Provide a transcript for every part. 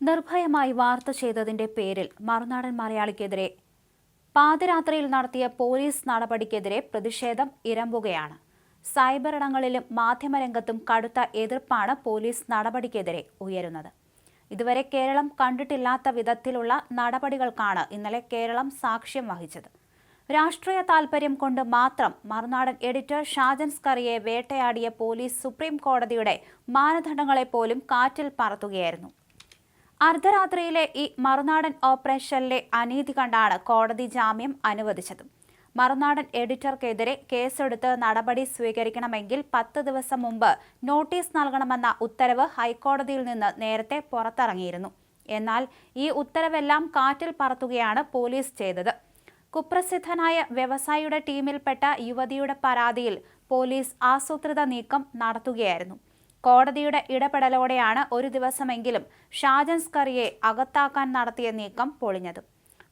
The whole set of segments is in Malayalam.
നിർഭയമായി വാർത്ത ചെയ്തതിന്റെ പേരിൽ മറുനാടൻ മലയാളിക്കെതിരെ പാതിരാത്രിയിൽ നടത്തിയ പോലീസ് നടപടിക്കെതിരെ പ്രതിഷേധം ഇരമ്പുകയാണ്. സൈബർ ഇടങ്ങളിലും മാധ്യമരംഗത്തും കടുത്ത എതിർപ്പാണ് പോലീസ് നടപടിക്കെതിരെ ഉയരുന്നത്. ഇതുവരെ കേരളം കണ്ടിട്ടില്ലാത്ത വിധത്തിലുള്ള നടപടികൾക്കാണ് ഇന്നലെ കേരളം സാക്ഷ്യം വഹിച്ചത്. രാഷ്ട്രീയ താൽപര്യം കൊണ്ട് മാത്രം മറുനാടൻ എഡിറ്റർ ഷാജൻ സ്കറിയെ വേട്ടയാടിയ പോലീസ് സുപ്രീം കോടതിയുടെ മാനദണ്ഡങ്ങളെ പോലും കാറ്റിൽ പറത്തുകയായിരുന്നു. അർദ്ധരാത്രിയിലെ ഈ മറുനാടൻ ഓപ്പറേഷനിലെ അനീതി കണ്ടാണ് കോടതി ജാമ്യം അനുവദിച്ചത്. മറുനാടൻ എഡിറ്റർക്കെതിരെ കേസെടുത്ത് നടപടി സ്വീകരിക്കണമെങ്കിൽ പത്ത് ദിവസം മുമ്പ് നോട്ടീസ് നൽകണമെന്ന ഉത്തരവ് ഹൈക്കോടതിയിൽ നിന്ന് നേരത്തെ പുറത്തിറങ്ങിയിരുന്നു. എന്നാൽ ഈ ഉത്തരവെല്ലാം കാറ്റിൽ പറത്തുകയാണ് പോലീസ് ചെയ്തത്. കുപ്രസിദ്ധനായ വ്യവസായിയുടെ ടീമിൽപ്പെട്ട യുവതിയുടെ പരാതിയിൽ പോലീസ് ആസൂത്രിത നീക്കം നടത്തുകയായിരുന്നു. കോടതിയുടെ ഇടപെടലോടെയാണ് ഒരു ദിവസമെങ്കിലും ഷാജൻ സ്കറിയെ അകത്താക്കാൻ നടത്തിയ നീക്കം പൊളിഞ്ഞത്.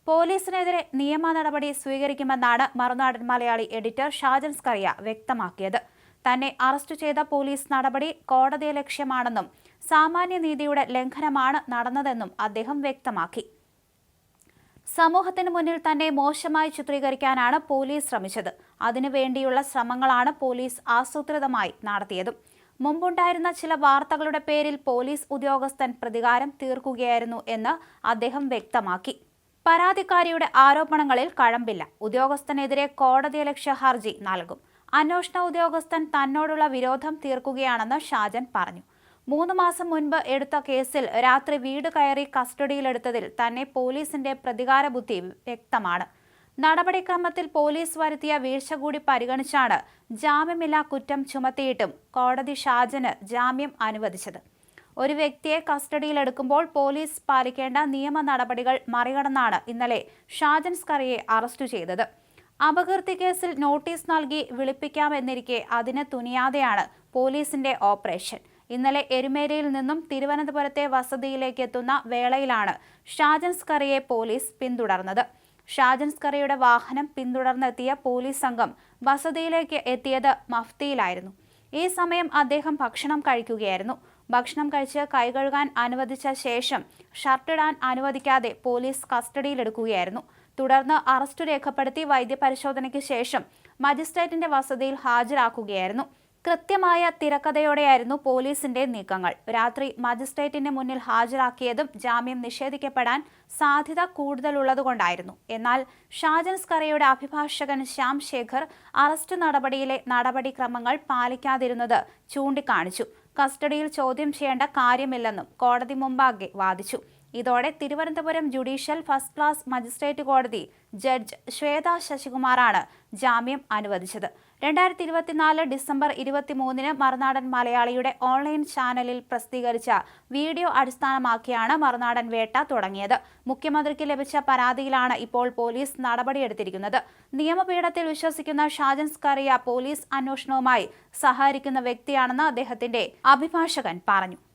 പോലീസിനെതിരെ നിയമ നടപടി സ്വീകരിക്കുമെന്നാണ് മറുനാടൻ മലയാളി എഡിറ്റർ ഷാജൻ സ്കറിയ വ്യക്തമാക്കിയത്. തന്നെ അറസ്റ്റ് ചെയ്ത പോലീസ് നടപടി കോടതിയെ ലക്ഷ്യമാണെന്നും സാമാന്യനീതിയുടെ ലംഘനമാണ് നടന്നതെന്നും അദ്ദേഹം വ്യക്തമാക്കി. സമൂഹത്തിന് മുന്നിൽ തന്നെ മോശമായി ചിത്രീകരിക്കാനാണ് പോലീസ് ശ്രമിച്ചത്. അതിനുവേണ്ടിയുള്ള ശ്രമങ്ങളാണ് പോലീസ് ആസൂത്രിതമായി നടത്തിയതും. മുമ്പുണ്ടായിരുന്ന ചില വാർത്തകളുടെ പേരിൽ പോലീസ് ഉദ്യോഗസ്ഥൻ പ്രതികാരം തീർക്കുകയായിരുന്നു എന്ന് അദ്ദേഹം വ്യക്തമാക്കി. പരാതിക്കാരിയുടെ ആരോപണങ്ങളിൽ കഴമ്പില്ല. ഉദ്യോഗസ്ഥനെതിരെ കോടതിയലക്ഷ്യ ഹർജി നൽകും. അന്വേഷണ ഉദ്യോഗസ്ഥൻ തന്നോടുള്ള വിരോധം തീർക്കുകയാണെന്ന് ഷാജൻ പറഞ്ഞു. മൂന്ന് മാസം മുൻപ് എടുത്ത കേസിൽ രാത്രി വീട് കയറി കസ്റ്റഡിയിലെടുത്തതിൽ തന്നെ പോലീസിന്റെ പ്രതികാര ബുദ്ധി വ്യക്തമാണ്. നടപടിക്രമത്തിൽ പോലീസ് വരുത്തിയ വീഴ്ച കൂടി പരിഗണിച്ചാണ് ജാമ്യമില്ലാ കുറ്റം ചുമത്തിയിട്ടും കോടതി ഷാജന് ജാമ്യം അനുവദിച്ചത്. ഒരു വ്യക്തിയെ കസ്റ്റഡിയിലെടുക്കുമ്പോൾ പോലീസ് പാലിക്കേണ്ട നിയമ നടപടികൾ മറികടന്നാണ് ഇന്നലെ ഷാജൻ സ്കറിയെ അറസ്റ്റ് ചെയ്തത്. അപകീർത്തി കേസിൽ നോട്ടീസ് നൽകി വിളിപ്പിക്കാമെന്നിരിക്കെ അതിന് തുനിയാതെയാണ് പോലീസിന്റെ ഓപ്പറേഷൻ. ഇന്നലെ എരുമേലിയിൽ നിന്നും തിരുവനന്തപുരത്തെ വസതിയിലേക്ക് എത്തുന്ന വേളയിലാണ് ഷാജൻ സ്കറിയെ പോലീസ് പിന്തുടർന്നത്. ഷാജൻ സ്കറിയുടെ വാഹനം പിന്തുടർന്നെത്തിയ പോലീസ് സംഘം വസതിയിലേക്ക് എത്തിയത് മഫ്തിയിലായിരുന്നു. ഈ സമയം അദ്ദേഹം ഭക്ഷണം കഴിക്കുകയായിരുന്നു. ഭക്ഷണം കഴിച്ച് കൈകഴുകാൻ അനുവദിച്ച ശേഷം ഷർട്ടിടാൻ അനുവദിക്കാതെ പോലീസ് കസ്റ്റഡിയിലെടുക്കുകയായിരുന്നു. തുടർന്ന് അറസ്റ്റ് രേഖപ്പെടുത്തി വൈദ്യപരിശോധനയ്ക്ക് ശേഷം മജിസ്ട്രേറ്റിന്റെ വസതിയിൽ ഹാജരാക്കുകയായിരുന്നു. കൃത്യമായ തിരക്കഥയോടെയായിരുന്നു പോലീസിന്റെ നീക്കങ്ങൾ. രാത്രി മജിസ്ട്രേറ്റിന്റെ മുന്നിൽ ഹാജരാക്കിയതും ജാമ്യം നിഷേധിക്കപ്പെടാൻ സാധ്യത കൂടുതലുള്ളതുകൊണ്ടായിരുന്നു. എന്നാൽ ഷാജൻ സ്കറയുടെ അഭിഭാഷകൻ ശ്യാം ശേഖർ അറസ്റ്റ് നടപടിയിലെ നടപടിക്രമങ്ങൾ പാലിക്കാതിരുന്നത് ചൂണ്ടിക്കാണിച്ചു. കസ്റ്റഡിയിൽ ചോദ്യം ചെയ്യേണ്ട കാര്യമില്ലെന്നും കോടതി മുമ്പാകെ വാദിച്ചു. ഇതോടെ Thiruvananthapuram judicial first class magistrate കോടതി ജഡ്ജ് ശ്വേത ശശികുമാറാണ് ജാമ്യം അനുവദിച്ചത്. രണ്ടായിരത്തി ഇരുപത്തിനാല് ഡിസംബർ ഇരുപത്തിമൂന്നിന് മറുനാടൻ മലയാളിയുടെ ഓൺലൈൻ ചാനലിൽ പ്രസിദ്ധീകരിച്ച വീഡിയോ അടിസ്ഥാനമാക്കിയാണ് മറുനാടൻ വേട്ട തുടങ്ങിയത്. മുഖ്യമന്ത്രിക്ക് ലഭിച്ച പരാതിയിലാണ് ഇപ്പോൾ പോലീസ് നടപടിയെടുത്തിരിക്കുന്നത്. നിയമപീഠത്തിൽ വിശ്വസിക്കുന്ന ഷാജൻ സ്കറിയ പോലീസ് അന്വേഷണവുമായി സഹകരിക്കുന്ന വ്യക്തിയാണെന്ന് അദ്ദേഹത്തിന്റെ അഭിഭാഷകൻ പറഞ്ഞു.